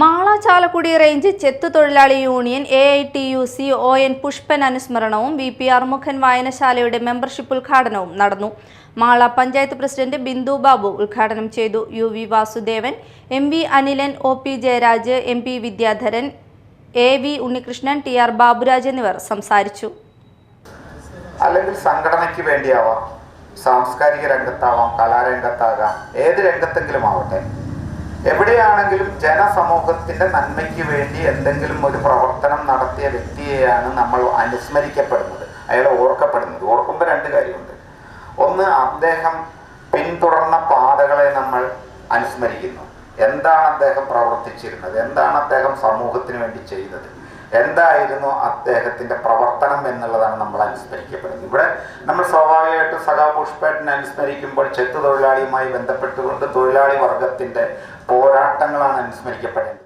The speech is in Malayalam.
മാള ചാലക്കുടി റേഞ്ച് ചെത്തു തൊഴിലാളി union A I T U C O N Pushpan അനുസ്മരണവും V P Arumukhan വായനശാലയുടെ മെമ്പർഷിപ്പ് ഉദ്ഘാടനവും നടന്നു. മാള പഞ്ചായത്ത് പ്രസിഡന്റ് ബിന്ദു ബാബു ഉദ്ഘാടനം ചെയ്തു. U V Vasudevan M V Anilan O P Jayaraj M P Vidyadharan A V Unnikrishnan T R Baburaj എന്നിവർ സംസാരിച്ചു. അല്ലെങ്കിൽ സംഘടനയ്ക്ക് വേണ്ടിയാവാം സാംസ്കാരിക രംഗത്താവാം കലാരംഗത്താകാം ഏത് രംഗത്തെങ്കിലും ആവട്ടെ. എവിടെയാണെങ്കിലും ജനസമൂഹത്തിന്റെ നന്മയ്ക്ക് വേണ്ടി എന്തെങ്കിലും ഒരു പ്രവർത്തനം നടത്തിയ വ്യക്തിയെയാണ് നമ്മൾ അനുസ്മരിക്കപ്പെടുന്നത്. അയാൾ ഓർക്കപ്പെടുന്നത്. ഓർക്കുമ്പോൾ രണ്ട് കാര്യമുണ്ട്. ഒന്ന് അദ്ദേഹം പിന്തുടർന്ന പാതകളെ നമ്മൾ അനുസ്മരിക്കുന്നു. എന്താണ് അദ്ദേഹം പ്രവർത്തിച്ചിരുന്നത്? എന്താണ് അദ്ദേഹം സമൂഹത്തിന് വേണ്ടി ചെയ്തത്? എന്തായിരുന്നു അദ്ദേഹത്തിന്റെ പ്രവർത്തനം എന്നുള്ളതാണ് നമ്മൾ അനുസ്മരിക്കപ്പെടുന്നത്. ഇവിടെ നമ്മൾ സ്വാഭാവികമായിട്ട് സഖാ പുഷ്പേട്ടനെ അനുസ്മരിക്കുമ്പോൾ ചെത്തു തൊഴിലാളിയുമായി ബന്ധപ്പെട്ടുകൊണ്ട് തൊഴിലാളി വർഗത്തിന്റെ പോരാട്ടങ്ങളാണ് അനുസ്മരിക്കപ്പെടേണ്ടത്.